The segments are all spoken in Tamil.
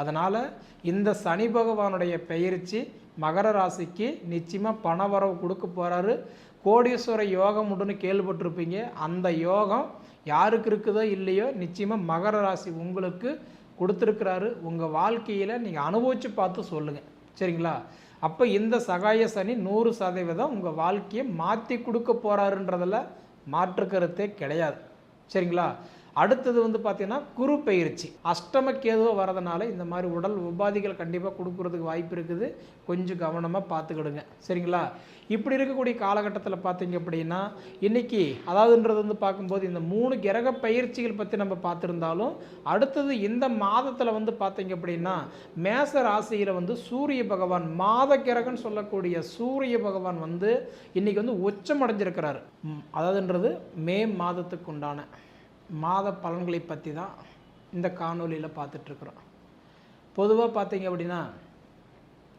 அதனால் இந்த சனி பகவானுடைய பெயர்ச்சி மகர ராசிக்கு நிச்சயமாக பண வரவு கொடுக்க போகிறாரு கோடீஸ்வர யோகம் உண்டுன்னு கேள்விப்பட்டிருப்பீங்க. அந்த யோகம் யாருக்கு இருக்குதோ இல்லையோ நிச்சயமாக மகர ராசி உங்களுக்கு கொடுத்துருக்கிறாரு. உங்கள் வாழ்க்கையில் நீங்கள் அனுபவித்து பார்த்து சொல்லுங்கள் சரிங்களா? அப்போ இந்த சகாய சனி நூறு சதவீதம் உங்கள் வாழ்க்கையை மாற்றி கொடுக்க போகிறாருன்றதில் மாற்று கருத்தே கிடையாது. சரிங்களா? அடுத்தது வந்து பார்த்தீங்கன்னா குரு பயிற்சி. அஷ்டமக்கேதுவோ வரதுனால இந்த மாதிரி உடல் உபாதிகள் கண்டிப்பாக கொடுக்கறதுக்கு வாய்ப்பு இருக்குது. கொஞ்சம் கவனமாக பார்த்துக்கிடுங்க சரிங்களா? இப்படி இருக்கக்கூடிய காலகட்டத்தில் பார்த்தீங்க அப்படின்னா இன்னைக்கு அதாவதுன்றது வந்து பார்க்கும்போது இந்த மூணு கிரக பயிற்சிகள் பற்றி நம்ம பார்த்துருந்தாலும் அடுத்தது இந்த மாதத்தில் வந்து பார்த்தீங்க அப்படின்னா மேச ராசியில் வந்து சூரிய பகவான் மாத கிரகன்னு சொல்லக்கூடிய சூரிய பகவான் வந்து இன்னைக்கு வந்து உச்சம் அடைஞ்சிருக்கிறாரு. அதாவதுன்றது மே மாதத்துக்கு உண்டான மாத பலன்களை பற்றி தான் இந்த காணொலியில் பார்த்துட்ருக்குறோம். பொதுவாக பார்த்தீங்க அப்படின்னா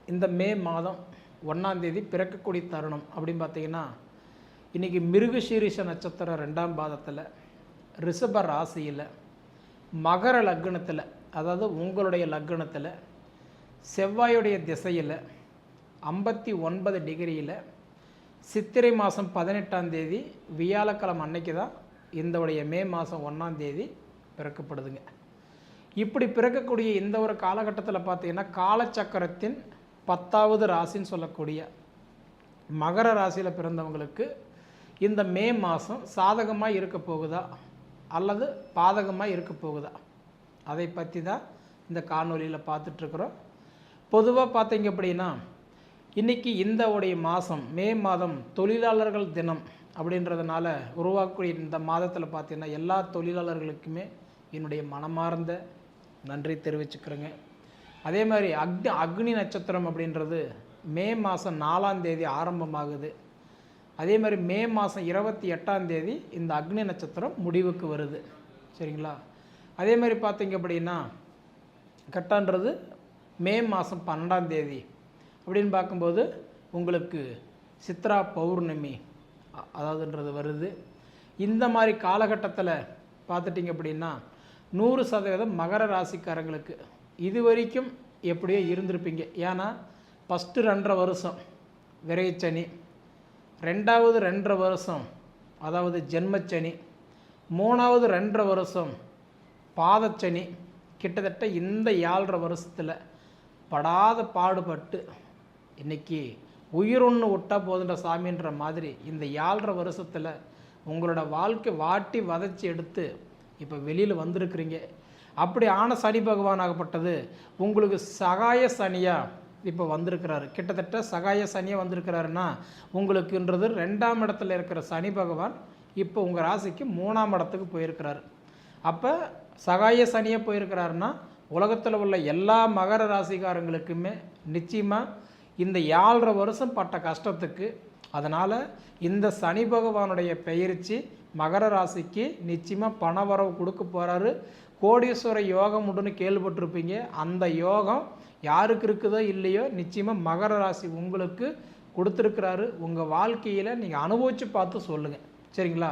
இந்த மே மாதம் ஒன்றாந்தேதி பிறக்கக்கூடிய தருணம் அப்படின்னு பார்த்தீங்கன்னா இன்றைக்கி மிருகசீரிஷ நட்சத்திரம் ரெண்டாம் பாதத்தில் ரிஷப ராசியில் மகர லக்னத்தில் அதாவது உங்களுடைய லக்னத்தில் செவ்வாயுடைய திசையில் ஐம்பத்தி ஒன்பது டிகிரியில் சித்திரை மாதம் பதினெட்டாம் தேதி வியாழக்கிழமை அன்னைக்கு தான் இந்தவுடைய மே மாதம் ஒன்றாம் தேதி பிறக்கப்படுதுங்க. இப்படி பிறக்கக்கூடிய இந்த ஒரு காலகட்டத்தில் பார்த்தீங்கன்னா காலச்சக்கரத்தின் பத்தாவது ராசின்னு சொல்லக்கூடிய மகர ராசியில் பிறந்தவங்களுக்கு இந்த மே மாதம் சாதகமாக இருக்க போகுதா? அல்லது பாதகமாக இருக்க போகுதா? அதை பற்றி தான் இந்த காணொலியில் பார்த்துட்ருக்குறோம். பொதுவாக பார்த்தீங்க அப்படின்னா இன்றைக்கி இந்த உடைய மாதம் மே மாதம் தொழிலாளர்கள் தினம் அப்படின்றதுனால உருவாக்கக்கூடிய இந்த மாதத்தில் பார்த்தீங்கன்னா எல்லா தொழிலாளர்களுக்குமே என்னுடைய மனமார்ந்த நன்றி தெரிவிச்சுக்கிறேங்க. அதே மாதிரி அக்னி அக்னி நட்சத்திரம் அப்படின்றது மே மாதம் நாலாம் தேதி ஆரம்பமாகுது. அதே மாதிரி மே மாதம் இருபத்தி எட்டாம் தேதி இந்த அக்னி நட்சத்திரம் முடிவுக்கு வருது. சரிங்களா? அதே மாதிரி பார்த்தீங்க அப்படின்னா கட்டான்றது மே மாதம் பன்னெண்டாம் தேதி. அப்படின்னு பார்க்கும்போது உங்களுக்கு சித்ரா பௌர்ணமி அதாவதுன்றது வருது. இந்த மாதிரி காலகட்டத்தில் பார்த்துட்டிங்க அப்படின்னா நூறு சதவீதம் மகர ராசிக்காரங்களுக்கு இது வரைக்கும் எப்படியோ இருந்திருப்பீங்க. ஏன்னா ஃபஸ்ட்டு ரெண்டரை வருஷம் விரைச்சனி ரெண்டாவது ரெண்டரை வருஷம் அதாவது ஜென்மச்சனி மூணாவது ரெண்டரை வருஷம் பாதச்சனி கிட்டத்தட்ட இந்த ஏழரை வருஷத்தில் படாத பாடுபட்டு இன்னைக்கு உயிர் ஒன்று விட்டா போதுன்ற சாமின்ற மாதிரி இந்த ஏழரை வருஷத்தில் உங்களோட வாழ்க்கை வாட்டி வதச்சி எடுத்து இப்போ வெளியில் வந்திருக்கிறீங்க. அப்படி ஆன சனி பகவான் ஆகப்பட்டது. உங்களுக்கு சகாய சனியாக இப்போ வந்திருக்கிறாரு. கிட்டத்தட்ட சகாய சனியாக வந்திருக்கிறாருன்னா உங்களுக்குன்றது ரெண்டாம் இடத்துல இருக்கிற சனி பகவான் இப்போ உங்கள் ராசிக்கு மூணாம் இடத்துக்கு போயிருக்கிறாரு. அப்போ சகாய சனியாக போயிருக்கிறாருன்னா உலகத்தில் உள்ள எல்லா மகர ராசிக்காரங்களுக்குமே நிச்சயமாக இந்த ஏழரை வருஷம் பட்ட கஷ்டத்துக்கு அதனால் இந்த சனி பகவானுடைய பெயர்ச்சி மகர ராசிக்கு நிச்சயமாக பண வரவு கொடுக்க போகிறாரு கோடீஸ்வர யோகம் உண்டுன்னு கேள்விப்பட்டிருப்பீங்க. அந்த யோகம் யாருக்கு இருக்குதோ இல்லையோ நிச்சயமாக மகர ராசி உங்களுக்கு கொடுத்துருக்கிறாரு. உங்கள் வாழ்க்கையில் நீங்கள் அனுபவித்து பார்த்து சொல்லுங்கள் சரிங்களா?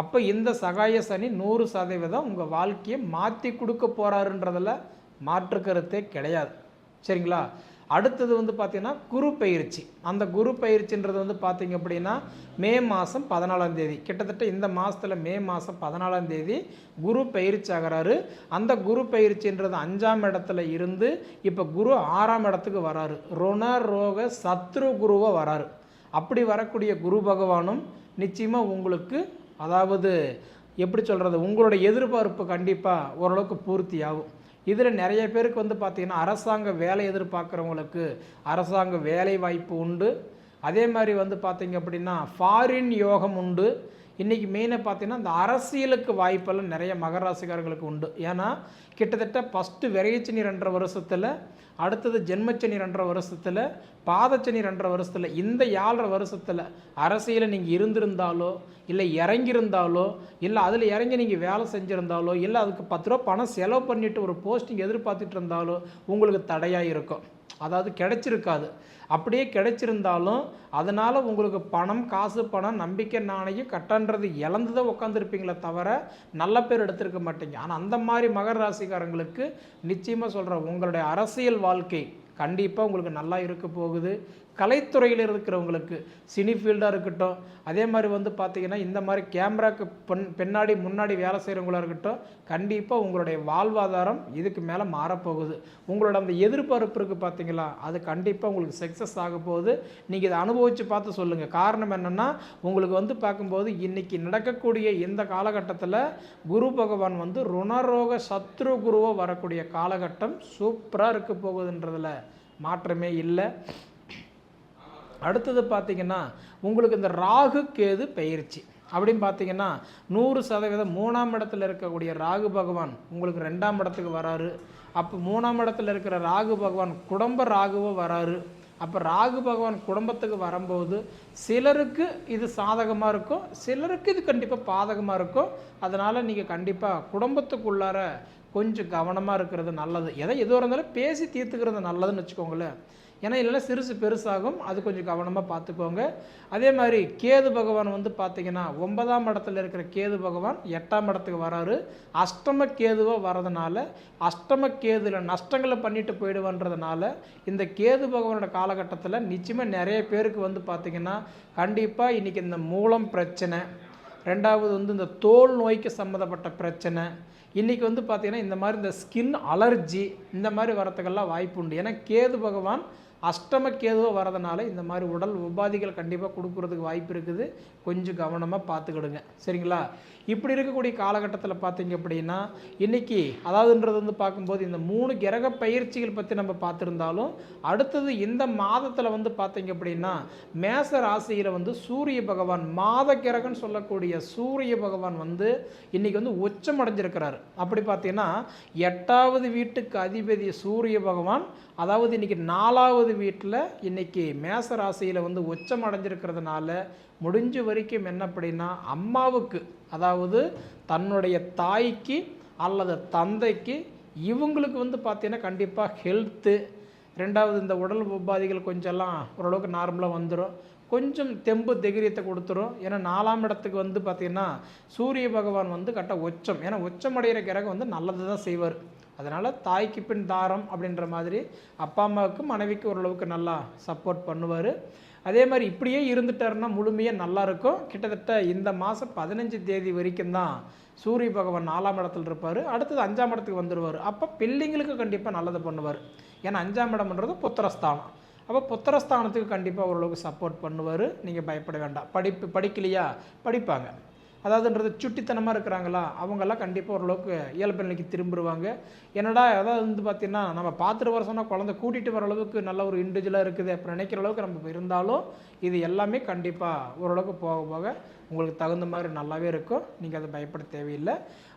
அப்போ இந்த சகாய சனி நூறு சதவீதம் உங்கள் வாழ்க்கையை மாற்றி கொடுக்க போகிறாருன்றதில் மாற்று கருத்தே கிடையாது. சரிங்களா? அடுத்தது வந்து பார்த்தீங்கன்னா குரு பயிற்சி. அந்த குரு பயிற்சின்றது வந்து பார்த்தீங்க அப்படின்னா மே மாதம் பதினாலாம் தேதி. கிட்டத்தட்ட இந்த மாதத்தில் மே மாதம் பதினாலாம் தேதி குரு பயிற்சி ஆகிறாரு. அந்த குரு பயிற்சின்றது அஞ்சாம் இடத்துல இருந்து இப்போ குரு ஆறாம் இடத்துக்கு வராரு. ருண ரோக சத்ரு குருவை வராரு. அப்படி வரக்கூடிய குரு பகவானும் நிச்சயமாக உங்களுக்கு அதாவது எப்படி சொல்கிறது உங்களோட எதிர்பார்ப்பு கண்டிப்பாக ஓரளவுக்கு பூர்த்தி ஆகும் இதில் நிறைய பேருக்கு வந்து பார்த்திங்கன்னா அரசாங்க வேலை எதிர்பார்க்குறவங்களுக்கு அரசாங்க வேலை வாய்ப்பு உண்டு. அதே மாதிரி வந்து பார்த்தீங்க அப்படின்னா ஃபாரின் யோகம் உண்டு. இன்றைக்கி மெயினாக பார்த்தீங்கன்னா இந்த அரசியலுக்கு வாய்ப்பெல்லாம் நிறைய மகராசிக்காரர்களுக்கு உண்டு. ஏன்னா கிட்டத்தட்ட ஃபஸ்ட்டு விரைச்சனி ரெண்டரை வருஷத்தில் அடுத்தது ஜென்மச்சனி ரெண்டரை வருஷத்தில் பாதச்சனி ரெண்டரை வருஷத்தில் இந்த ஏழரை வருஷத்தில் அரசியலில் நீங்கள் இருந்திருந்தாலோ இல்லை இறங்கியிருந்தாலோ இல்லை அதில் இறங்கி நீங்கள் வேலை செஞ்சுருந்தாலோ இல்லை அதுக்கு பத்து ரூபா பணம் செலவு பண்ணிட்டு ஒரு போஸ்டிங் எதிர்பார்த்துட்டு இருந்தாலோ உங்களுக்கு தடையாக இருக்கும். அதாவது கிடைச்சிருக்காது. அப்படியே கிடைச்சிருந்தாலும் அதனால் உங்களுக்கு பணம் காசு பணம் நம்பிக்கை நாணயம் கட்டன்றது இழந்து தான் உட்காந்துருப்பீங்களே தவிர நல்ல பேர் எடுத்திருக்க மாட்டீங்க. ஆனால் அந்த மாதிரி மகர ராசிக்காரங்களுக்கு நிச்சயமாக சொல்கிறேன் உங்களுடைய அரசியல் வாழ்க்கை கண்டிப்பாக உங்களுக்கு நல்லா இருக்க போகுது. கலைத்துறையில் இருக்கிறவங்களுக்கு சினி ஃபீல்டாக இருக்கட்டும் அதே மாதிரி வந்து பார்த்திங்கன்னா இந்த மாதிரி கேமராக்கு பெண் பின்னாடி முன்னாடி வேலை செய்கிறவங்களா இருக்கட்டும் கண்டிப்பாக உங்களுடைய வாழ்வாதாரம் இதுக்கு மேலே மாறப்போகுது. உங்களோட அந்த எதிர்பார்ப்பு இருக்குது பார்த்தீங்களா அது கண்டிப்பாக உங்களுக்கு சக்ஸஸ் ஆக போகுது. நீங்கள் இதை அனுபவித்து பார்த்து சொல்லுங்கள் காரணம் என்னென்னா உங்களுக்கு வந்து பார்க்கும்போது இன்றைக்கி நடக்கக்கூடிய இந்த காலகட்டத்தில் குரு பகவான் வந்து ருணரோக சத்ரு குருவாக வரக்கூடிய காலகட்டம் சூப்பராக இருக்க போகுதுன்றதில் மாற்றமே இல்லை. அடுத்தது பார்த்தீங்கன்னா உங்களுக்கு இந்த ராகு கேது பயிற்சி அப்படின்னு பார்த்தீங்கன்னா நூறு சதவீதம் மூணாம் இடத்துல இருக்கக்கூடிய ராகு பகவான் உங்களுக்கு ரெண்டாம் இடத்துக்கு வராரு. அப்போ மூணாம் இடத்துல இருக்கிற ராகு பகவான் குடும்ப ராகுவும் வராரு. அப்போ ராகு பகவான் குடும்பத்துக்கு வரும்போது சிலருக்கு இது சாதகமாக இருக்கும் சிலருக்கு இது கண்டிப்பாக பாதகமாக இருக்கும். அதனால் நீங்கள் கண்டிப்பாக குடும்பத்துக்குள்ளார கொஞ்சம் கவனமாக இருக்கிறது நல்லது. எதை எதுவாக இருந்தாலும் பேசி தீர்த்துக்கிறது நல்லதுன்னு வச்சுக்கோங்களேன். ஏன்னா இல்லைன்னா சிறுசு பெருசாகும். அது கொஞ்சம் கவனமாக பார்த்துக்கோங்க. அதே மாதிரி கேது பகவான் வந்து பார்த்தீங்கன்னா ஒன்பதாம் இடத்துல இருக்கிற கேது பகவான் எட்டாம் இடத்துக்கு வராரு. அஷ்டம கேதுவாக வரதுனால அஷ்டம கேதுல நஷ்டங்களை பண்ணிட்டு போயிடுவன்றதுனால இந்த கேது பகவானோட காலகட்டத்தில் நிச்சயமாக நிறைய பேருக்கு வந்து பார்த்திங்கன்னா கண்டிப்பாக இன்றைக்கி இந்த மூலம் பிரச்சனை ரெண்டாவது வந்து இந்த தோல் நோய்க்கு சம்மந்தப்பட்ட பிரச்சனை இன்றைக்கி வந்து பார்த்திங்கன்னா இந்த மாதிரி இந்த ஸ்கின் அலர்ஜி இந்த மாதிரி வரத்துக்கெல்லாம் வாய்ப்பு உண்டு ஏன்னா கேது பகவான் அஷ்டம வரதுனால இந்த மாதிரி உடல் உபாதிகள் கண்டிப்பாக கொடுக்குறதுக்கு வாய்ப்பு இருக்குது. கொஞ்சம் கவனமாக பார்த்துக்கிடுங்க. சரிங்களா? இப்படி இருக்கக்கூடிய காலகட்டத்தில் பார்த்தீங்க அப்படின்னா இன்றைக்கி அதாவதுன்றது வந்து பார்க்கும்போது இந்த மூணு கிரக பயிற்சிகள் பற்றி நம்ம பார்த்துருந்தாலும் அடுத்தது இந்த மாதத்தில் வந்து பார்த்தீங்க அப்படின்னா மேச ராசியில் வந்து சூரிய பகவான் மாத கிரகன்னு சொல்லக்கூடிய சூரிய பகவான் வந்து இன்றைக்கி வந்து உச்சம் அடைஞ்சிருக்கிறார். அப்படி பார்த்தீங்கன்னா எட்டாவது வீட்டுக்கு அதிபதி சூரிய பகவான் அதாவது இன்றைக்கி நாலாவது வீட்டில் இன்றைக்கி மேச ராசியில் வந்து உச்சம் அடைஞ்சிருக்கிறதுனால முடிஞ்ச வரைக்கும் என்ன அப்படின்னா அம்மாவுக்கு அதாவது தன்னுடைய தாய்க்கு அல்லது தந்தைக்கு இவங்களுக்கு வந்து பார்த்தீங்கன்னா கண்டிப்பாக ஹெல்த்து ரெண்டாவது இந்த உடல் உபாதிகள் கொஞ்சம்லாம் ஓரளவுக்கு நார்மலாக வந்துடும் கொஞ்சம் தெம்பு தைரியத்தை கொடுத்துரும். ஏன்னா நாலாம் இடத்துக்கு வந்து பார்த்திங்கன்னா சூரிய பகவான் வந்து கரெக்டாக உச்சம். ஏன்னா உச்சமடைகிற கிரகம் வந்து நல்லது தான் செய்வார். அதனால் தாய்க்கு பின் தாரம் அப்படின்ற மாதிரி அப்பா அம்மாவுக்கு மனைவிக்கு ஓரளவுக்கு நல்லா சப்போர்ட் பண்ணுவார். அதே மாதிரி இப்படியே இருந்துட்டாருன்னா முழுமையாக நல்லா இருக்கும். கிட்டத்தட்ட இந்த மாதம் பதினஞ்சு தேதி வரைக்கும் தான் சூரிய பகவான் நாலாம் இடத்துல இருப்பார். அடுத்தது அஞ்சாம் இடத்துக்கு வந்துடுவார் அப்போ பிள்ளைங்களுக்கு கண்டிப்பாக நல்லது பண்ணுவார். ஏன்னா அஞ்சாம் இடம்ன்றது புத்திரஸ்தானம். அப்போ புத்திரஸ்தானத்துக்கு கண்டிப்பாக ஓரளவுக்கு சப்போர்ட் பண்ணுவார். நீங்கள் பயப்பட வேண்டாம். படிப்பு படிக்கலையா? படிப்பாங்க. அதாவதுன்றது சுட்டித்தனமாக இருக்கிறாங்களா? அவங்கெல்லாம் கண்டிப்பாக ஓரளவுக்கு இயல்பு நிலைக்கு திரும்பிடுவாங்க என்னடா அதாவது வந்து பார்த்திங்கன்னா நம்ம பார்த்துட்டு வர சொன்னால் குழந்தை கூட்டிகிட்டு வர அளவுக்கு நல்ல ஒரு இண்டிவிஜுவலாக இருக்குது. அப்படி நினைக்கிற அளவுக்கு நம்ம இருந்தாலும் இது எல்லாமே கண்டிப்பாக ஓரளவுக்கு போக போக உங்களுக்கு தகுந்த மாதிரி நல்லாவே இருக்கும். நீங்கள் அதை பயப்பட தேவையில்லை.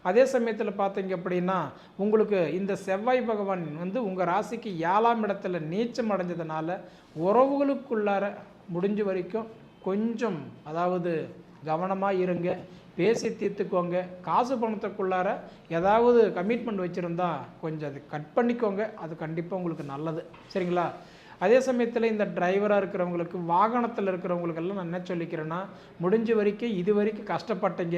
அதே சமயத்தில் பார்த்தீங்க அப்படின்னா உங்களுக்கு இந்த செவ்வாய் பகவான் வந்து உங்கள் ராசிக்கு ஏழாம் இடத்துல நீச்சம் அடைஞ்சதுனால உறவுகளுக்குள்ளார முடிஞ்ச வரைக்கும் கொஞ்சம் அதாவது கவனமாக இருங்க பேசி தீர்த்துக்கோங்க. காசு பணத்துக்குள்ளார ஏதாவது கமிட்மெண்ட் வச்சுருந்தா கொஞ்சம் அது கட் பண்ணிக்கோங்க. அது கண்டிப்பாக உங்களுக்கு நல்லது. சரிங்களா? அதே சமயத்தில் இந்த டிரைவராக இருக்கிறவங்களுக்கு வாகனத்தில் இருக்கிறவங்களுக்கெல்லாம் நான் என்ன சொல்லிக்கிறேன்னா முடிஞ்ச வரைக்கும் இது வரைக்கும் கஷ்டப்பட்டீங்க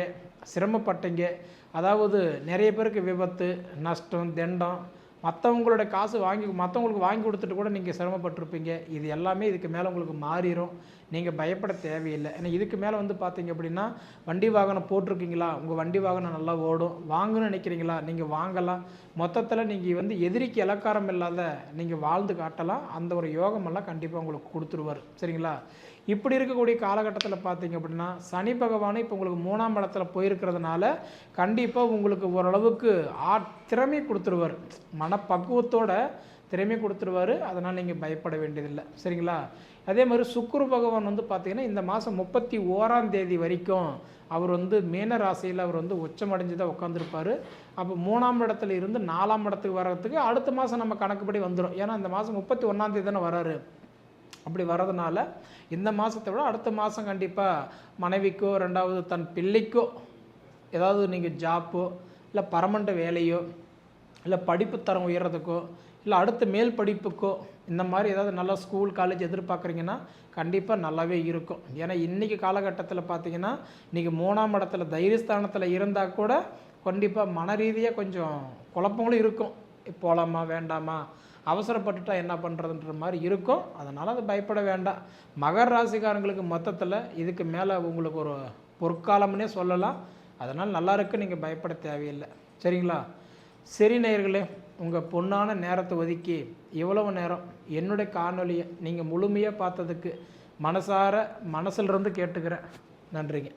சிரமப்பட்டீங்க. அதாவது நிறைய பேருக்கு விபத்து நஷ்டம் தண்டம் மற்றவங்களோட காசு வாங்கி மற்றவங்களுக்கு வாங்கி கொடுத்துட்டு கூட நீங்கள் சிரமப்பட்டிருப்பீங்க. இது எல்லாமே இதுக்கு மேலே உங்களுக்கு மாறிடும் நீங்கள் பயப்பட தேவையில்லை. ஏன்னா இதுக்கு மேலே வந்து பார்த்தீங்க அப்படின்னா வண்டி வாகனம் போட்டிருக்கீங்களா? உங்கள் வண்டி வாகனம் நல்லா ஓடும். வாங்கணும்னு நினைக்கிறீங்களா? நீங்கள் வாங்கலாம். மொத்தத்தில் நீங்கள் வந்து எதிரிக்கு இலக்காரம் இல்லாத நீங்கள் வாழ்ந்து காட்டலாம். அந்த ஒரு யோகமெல்லாம் கண்டிப்பாக உங்களுக்கு கொடுத்துருவார். சரிங்களா? இப்படி இருக்கக்கூடிய காலகட்டத்தில் பார்த்தீங்க அப்படின்னா சனி பகவானும் இப்போ உங்களுக்கு மூணாம் இடத்துல போயிருக்கிறதுனால கண்டிப்பாக உங்களுக்கு ஓரளவுக்கு ஆ திறமை கொடுத்துருவார். மனப்பக்குவத்தோட திறமை கொடுத்துருவார். அதனால் நீங்கள் பயப்பட வேண்டியதில்லை. சரிங்களா? அதே மாதிரி சுக்குரு பகவான் வந்து பார்த்திங்கன்னா இந்த மாதம் முப்பத்தி ஓராம் தேதி வரைக்கும் அவர் வந்து மீன ராசியில் அவர் வந்து உச்சமடைஞ்சு தான் உட்காந்துருப்பார் அப்போ மூணாம் இடத்துல இருந்து நாலாம் இடத்துக்கு வர்றதுக்கு அடுத்த மாதம் நம்ம கணக்குப்படி வந்துடும் ஏன்னா இந்த மாதம் முப்பத்தி ஒன்றாந்தேதி தானே வராரு. அப்படி வர்றதுனால இந்த மாதத்தை விட அடுத்த மாதம் கண்டிப்பாக மனைவிக்கோ ரெண்டாவது தன் பிள்ளைக்கோ ஏதாவது நீங்கள் ஜாப்போ இல்லை பரமண்ட வேலையோ இல்லை படிப்பு தரம் உயர்றதுக்கோ இல்லை அடுத்த மேல் படிப்புக்கோ இந்த மாதிரி ஏதாவது நல்லா ஸ்கூல் காலேஜ் எதிர்பார்க்குறீங்கன்னா கண்டிப்பாக நல்லாவே இருக்கும். ஏன்னா இன்றைக்கி காலகட்டத்தில் பார்த்தீங்கன்னா இன்றைக்கி மூணாம் இடத்துல தைரியஸ்தானத்தில் இருந்தால் கூட கண்டிப்பாக மன ரீதியாக கொஞ்சம் குழப்பங்களும் இருக்கும். போகலாமா வேண்டாமா? அவசரப்பட்டுட்டா என்ன பண்ணுறதுன்ற மாதிரி இருக்கும் அதனால் அது பயப்பட வேண்டாம். மகர ராசிக்காரங்களுக்கு மொத்தத்தில் இதுக்கு மேலே உங்களுக்கு ஒரு பொற்காலம்னே சொல்லலாம். அதனால் நல்லா இருக்கு நீங்கள் பயப்பட தேவையில்லை. சரிங்களா? சரி நேயர்களே உங்கள் பொண்ணான நேரத்தை ஒதுக்கி இவ்வளவு நேரம் என்னுடைய காணொலியை நீங்கள் முழுமையாக பார்த்ததுக்கு மனசார மனசிலிருந்து கேட்டுக்கிறேன். நன்றிங்க.